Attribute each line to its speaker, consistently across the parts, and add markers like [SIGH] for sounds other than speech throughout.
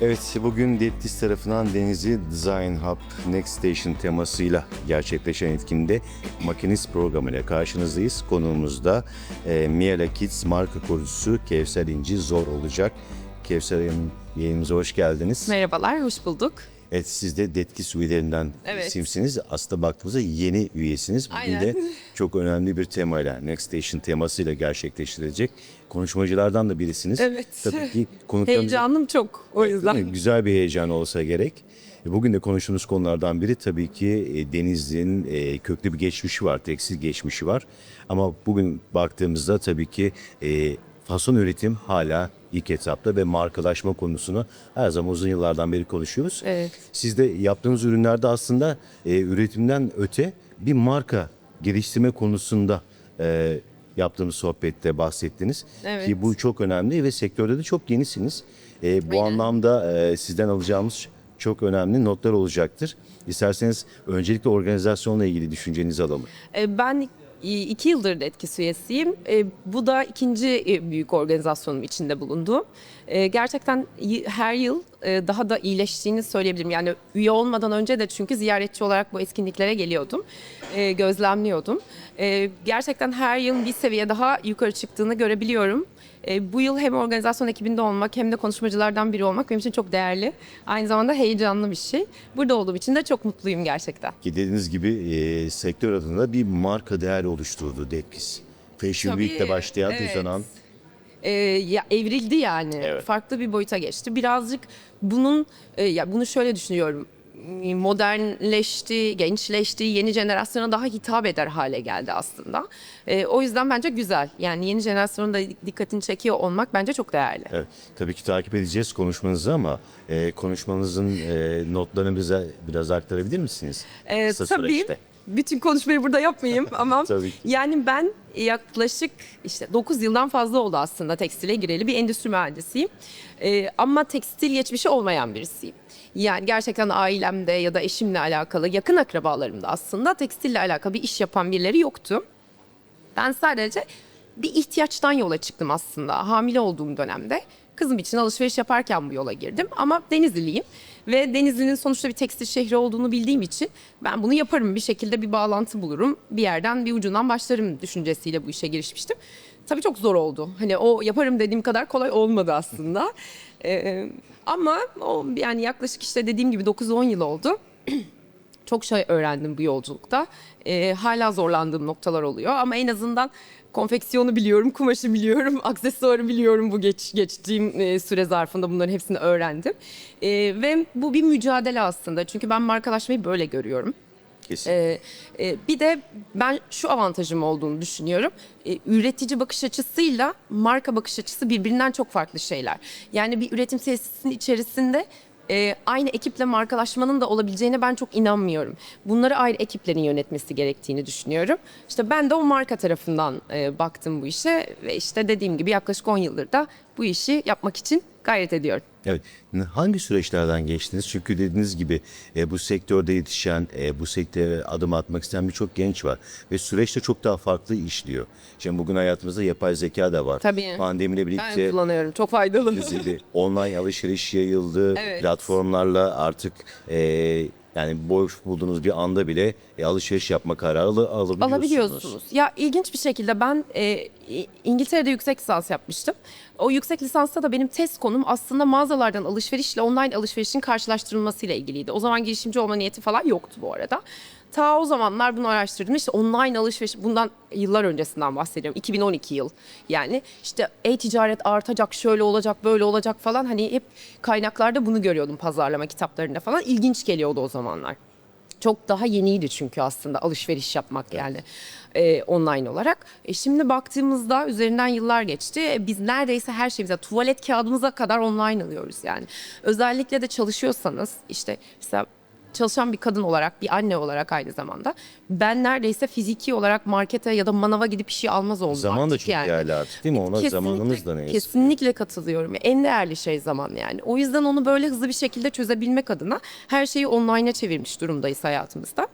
Speaker 1: Evet, bugün Deptis tarafından Denizli Design Hub Next Station temasıyla gerçekleşen etkinliğinde Makinist programıyla karşınızdayız. Konuğumuz da e, Miele Kids marka kurucusu Kevser İnci Zor olacak. Kevser Hanım yayınımıza hoş geldiniz.
Speaker 2: Merhabalar, hoş bulduk.
Speaker 1: Evet, siz de Detkis üyelerinden
Speaker 2: Evet.
Speaker 1: isimsiniz. Aslında baktığımızda yeni üyesiniz. Bugün
Speaker 2: Aynen.
Speaker 1: de çok önemli bir temayla, Next Station temasıyla gerçekleştirilecek. Konuşmacılardan da birisiniz.
Speaker 2: Evet.
Speaker 1: Tabii ki [LAUGHS] konuklarımıza...
Speaker 2: Heyecanım çok o yüzden.
Speaker 1: Güzel bir heyecan olsa gerek. E, Bugün de konuştuğumuz konulardan biri tabii ki e, Denizli'nin e, köklü bir geçmişi var, tekstil geçmişi var. Ama bugün baktığımızda tabii ki fason üretim hala ilk etapta ve markalaşma konusunu her zaman uzun yıllardan beri konuşuyoruz.
Speaker 2: Evet.
Speaker 1: Siz de yaptığınız ürünlerde aslında e, üretimden öte bir marka geliştirme konusunda e, yaptığımız sohbette bahsettiniz.
Speaker 2: Evet.
Speaker 1: Ki bu çok önemli ve sektörde de çok yenisiniz. E, bu
Speaker 2: Aynen.
Speaker 1: anlamda e, sizden alacağımız çok önemli notlar olacaktır. İsterseniz öncelikle organizasyonla ilgili düşüncenizi alalım.
Speaker 2: Ee, Ben iki yıldır da etkisi üyesiyim. Ee, Bu da ikinci e, büyük organizasyonum içinde bulunduğum. Ee, Gerçekten her yıl e, daha da iyileştiğini söyleyebilirim. Yani üye olmadan önce de çünkü ziyaretçi olarak bu etkinliklere geliyordum. Gözlemliyordum. Gerçekten her yıl bir seviye daha yukarı çıktığını görebiliyorum. E, bu yıl hem organizasyon ekibinde olmak hem de konuşmacılardan biri olmak benim için çok değerli. Aynı zamanda heyecanlı bir şey. Burada olduğum için de çok mutluyum gerçekten.
Speaker 1: Ki dediğiniz gibi e, sektör adına bir marka değeri oluşturdu Depkis. Fashion
Speaker 2: Tabii,
Speaker 1: Week'te başlayan,
Speaker 2: evet.
Speaker 1: uzanan
Speaker 2: E, ya evrildi yani.
Speaker 1: Evet.
Speaker 2: Farklı bir boyuta geçti. Birazcık bunun e, ya bunu şöyle düşünüyorum. Modernleşti, gençleşti, yeni jenerasyona daha hitap eder hale geldi aslında. E, o yüzden bence güzel. Yani yeni jenerasyonun da dikkatini çekiyor olmak bence çok değerli.
Speaker 1: Evet, tabii ki takip edeceğiz konuşmanızı ama e, konuşmanızın e, notlarını bize biraz aktarabilir misiniz? Kısa
Speaker 2: tabii.
Speaker 1: süreçte.
Speaker 2: Bütün konuşmayı burada yapmayayım [LAUGHS] ama
Speaker 1: Tabii
Speaker 2: yani ben yaklaşık işte 9 yıldan fazla oldu aslında tekstile gireli bir endüstri mühendisiyim. Ee, ama tekstil geçmişi olmayan birisiyim. Yani gerçekten ailemde ya da eşimle alakalı yakın akrabalarımda aslında tekstille alakalı bir iş yapan birileri yoktu. Ben sadece bir ihtiyaçtan yola çıktım aslında hamile olduğum dönemde. Kızım için alışveriş yaparken bu yola girdim ama Denizliliyim ve Denizli'nin sonuçta bir tekstil şehri olduğunu bildiğim için ben bunu yaparım bir şekilde bir bağlantı bulurum bir yerden bir ucundan başlarım düşüncesiyle bu işe girişmiştim. Tabii çok zor oldu. Hani o yaparım dediğim kadar kolay olmadı aslında. Ee, ama o yani yaklaşık işte dediğim gibi 9-10 yıl oldu. [CLEARS THROAT] Çok şey öğrendim bu yolculukta. Ee, hala zorlandığım noktalar oluyor ama en azından konfeksiyonu biliyorum, kumaşı biliyorum, [LAUGHS] aksesuarı biliyorum bu geç, geçtiğim e, süre zarfında bunların hepsini öğrendim. Ee, ve bu bir mücadele aslında çünkü ben markalaşmayı böyle görüyorum.
Speaker 1: Kesin.
Speaker 2: Ee, e, bir de ben şu avantajım olduğunu düşünüyorum. Ee, üretici bakış açısıyla marka bakış açısı birbirinden çok farklı şeyler. Yani bir üretim tesisinin içerisinde e, aynı ekiple markalaşmanın da olabileceğine ben çok inanmıyorum. Bunları ayrı ekiplerin yönetmesi gerektiğini düşünüyorum. İşte ben de o marka tarafından e, baktım bu işe ve işte dediğim gibi yaklaşık 10 yıldır da bu işi yapmak için gayret ediyorum.
Speaker 1: Evet. Hangi süreçlerden geçtiniz? Çünkü dediğiniz gibi e, bu sektörde yetişen, e, bu sektöre adım atmak isteyen birçok genç var. Ve süreç de çok daha farklı işliyor. Şimdi bugün hayatımızda yapay zeka da var.
Speaker 2: Tabii.
Speaker 1: Pandemiyle
Speaker 2: Ben
Speaker 1: birlikte
Speaker 2: kullanıyorum. Çok faydalı.
Speaker 1: Dizildi. Online alışveriş yayıldı.
Speaker 2: Evet.
Speaker 1: Platformlarla artık e, yani boş bulduğunuz bir anda bile e, alışveriş yapma kararı al- alabiliyorsunuz.
Speaker 2: Alabiliyorsunuz. Ya ilginç bir şekilde ben e, İngiltere'de yüksek lisans yapmıştım. O yüksek lisansta da benim test konum aslında mağazalardan alışverişle online alışverişin karşılaştırılmasıyla ilgiliydi. O zaman girişimci olma niyeti falan yoktu bu arada. Ta o zamanlar bunu araştırdım. İşte online alışveriş bundan yıllar öncesinden bahsediyorum. 2012 yıl. Yani işte e-ticaret artacak, şöyle olacak, böyle olacak falan. Hani hep kaynaklarda bunu görüyordum pazarlama kitaplarında falan. İlginç geliyordu o zamanlar. Çok daha yeniydi çünkü aslında alışveriş yapmak yani e, online olarak. E, şimdi baktığımızda üzerinden yıllar geçti. E, biz neredeyse her şeyimize tuvalet kağıdımıza kadar online alıyoruz yani. Özellikle de çalışıyorsanız işte mesela çalışan bir kadın olarak, bir anne olarak aynı zamanda ben neredeyse fiziki olarak markete ya da manava gidip bir şey almaz oldum
Speaker 1: Zaman da çok
Speaker 2: yani.
Speaker 1: değerli artık değil mi? Ona zamanımız da ne.
Speaker 2: Kesinlikle katılıyorum. En değerli şey zaman yani. O yüzden onu böyle hızlı bir şekilde çözebilmek adına her şeyi online'a çevirmiş durumdayız hayatımızda.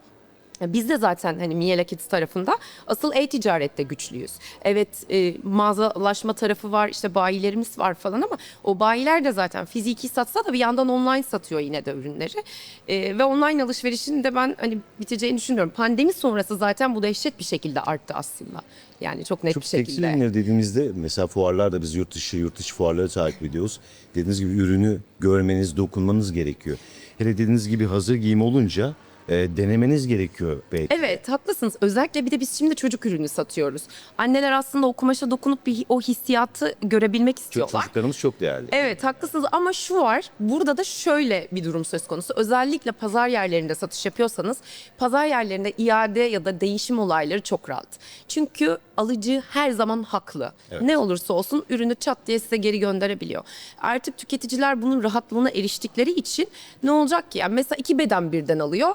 Speaker 2: Biz de zaten hani Miele Kids tarafında asıl e-ticarette güçlüyüz. Evet e, mağazalaşma tarafı var işte bayilerimiz var falan ama o bayiler de zaten fiziki satsa da bir yandan online satıyor yine de ürünleri. E, ve online alışverişin de ben hani biteceğini düşünüyorum. Pandemi sonrası zaten bu dehşet bir şekilde arttı aslında. Yani çok net
Speaker 1: Çok
Speaker 2: bir
Speaker 1: tekstil
Speaker 2: şekilde.
Speaker 1: ürünleri dediğimizde mesela fuarlarda biz yurt dışı yurt dışı fuarları takip ediyoruz. Dediğiniz gibi ürünü görmeniz, dokunmanız gerekiyor. Hele dediğiniz gibi hazır giyim olunca e, denemeniz gerekiyor belki.
Speaker 2: Evet haklısınız. Özellikle bir de biz şimdi çocuk ürünü satıyoruz. Anneler aslında o kumaşa dokunup bir o hissiyatı görebilmek
Speaker 1: Çünkü
Speaker 2: istiyorlar.
Speaker 1: çocuklarımız çok değerli.
Speaker 2: Evet haklısınız ama şu var burada da şöyle bir durum söz konusu. Özellikle pazar yerlerinde satış yapıyorsanız pazar yerlerinde iade ya da değişim olayları çok rahat. Çünkü alıcı her zaman haklı. Ne olursa olsun ürünü çat diye size geri gönderebiliyor. Artık tüketiciler bunun rahatlığına eriştikleri için ne olacak ki? Yani mesela iki beden birden alıyor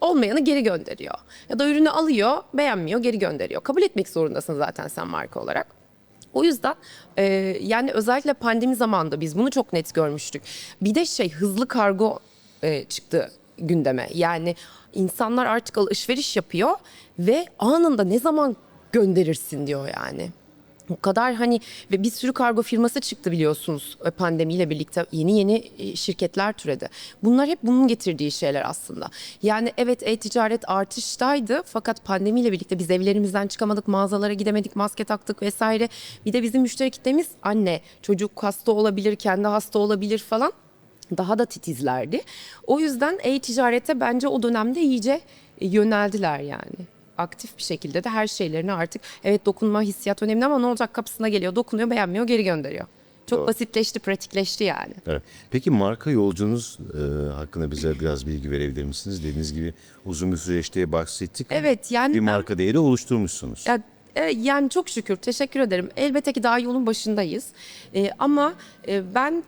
Speaker 2: olmayanı geri gönderiyor. Ya da ürünü alıyor, beğenmiyor, geri gönderiyor. Kabul etmek zorundasın zaten sen marka olarak. O yüzden e, yani özellikle pandemi zamanında biz bunu çok net görmüştük. Bir de şey hızlı kargo e, çıktı gündeme. Yani insanlar artık alışveriş yapıyor ve anında ne zaman gönderirsin diyor yani. O kadar hani ve bir sürü kargo firması çıktı biliyorsunuz e, pandemiyle birlikte yeni yeni e, şirketler türedi. Bunlar hep bunun getirdiği şeyler aslında. Yani evet e-ticaret artıştaydı fakat pandemiyle birlikte biz evlerimizden çıkamadık, mağazalara gidemedik, maske taktık vesaire. Bir de bizim müşteri kitlemiz anne, çocuk hasta olabilir, kendi hasta olabilir falan daha da titizlerdi. O yüzden e-ticarete bence o dönemde iyice e, yöneldiler yani aktif bir şekilde de her şeylerini artık evet dokunma hissiyat önemli ama ne olacak kapısına geliyor dokunuyor beğenmiyor geri gönderiyor. Çok
Speaker 1: Doğru.
Speaker 2: basitleşti pratikleşti yani.
Speaker 1: Evet. Peki marka yolcunuz e, hakkında bize biraz bilgi verebilir misiniz? Dediğiniz gibi uzun bir süreçte bahsettik.
Speaker 2: Evet yani
Speaker 1: Bir marka değeri oluşturmuşsunuz.
Speaker 2: Ya, e, yani çok şükür teşekkür ederim. Elbette ki daha yolun başındayız. E, ama e, ben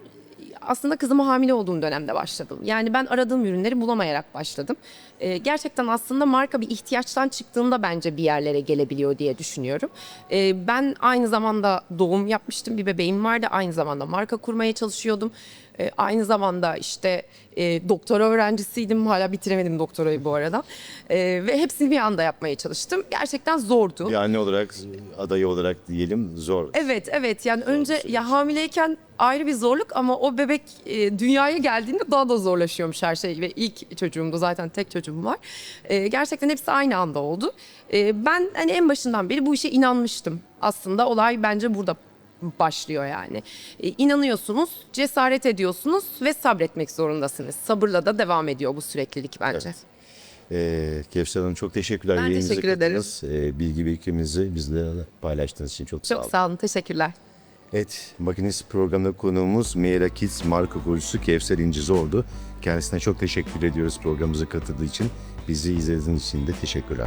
Speaker 2: aslında kızıma hamile olduğum dönemde başladım. Yani ben aradığım ürünleri bulamayarak başladım. E, gerçekten aslında marka bir ihtiyaçtan çıktığında bence bir yerlere gelebiliyor diye düşünüyorum. E, ben aynı zamanda doğum yapmıştım. Bir bebeğim vardı. Aynı zamanda marka kurmaya çalışıyordum. E, aynı zamanda işte e, doktora öğrencisiydim. Hala bitiremedim doktorayı bu arada. E, ve hepsini bir anda yapmaya çalıştım. Gerçekten zordu.
Speaker 1: Bir anne olarak, adayı olarak diyelim zor.
Speaker 2: Evet evet yani önce ya hamileyken ayrı bir zorluk ama o bebek e, dünyaya geldiğinde daha da zorlaşıyormuş her şey ve ilk çocuğumdu zaten tek çocuğum var. E, gerçekten hepsi aynı anda oldu. E, ben hani en başından beri bu işe inanmıştım. Aslında olay bence burada başlıyor yani. E, inanıyorsunuz, cesaret ediyorsunuz ve sabretmek zorundasınız. Sabırla da devam ediyor bu süreklilik bence.
Speaker 1: Ee, Kevser Hanım çok teşekkürler.
Speaker 2: Ben
Speaker 1: Yayınınıza
Speaker 2: teşekkür ederim.
Speaker 1: katıldınız. Ee, bilgi birikiminizi bizle paylaştığınız için çok, sağ
Speaker 2: Çok
Speaker 1: olun.
Speaker 2: sağ olun, teşekkürler.
Speaker 1: Evet, Makinist programında konuğumuz Meira Kids marka kurucusu Kevser İncizordu. Kendisine çok teşekkür ediyoruz programımıza katıldığı için. Bizi izlediğiniz için de teşekkürler.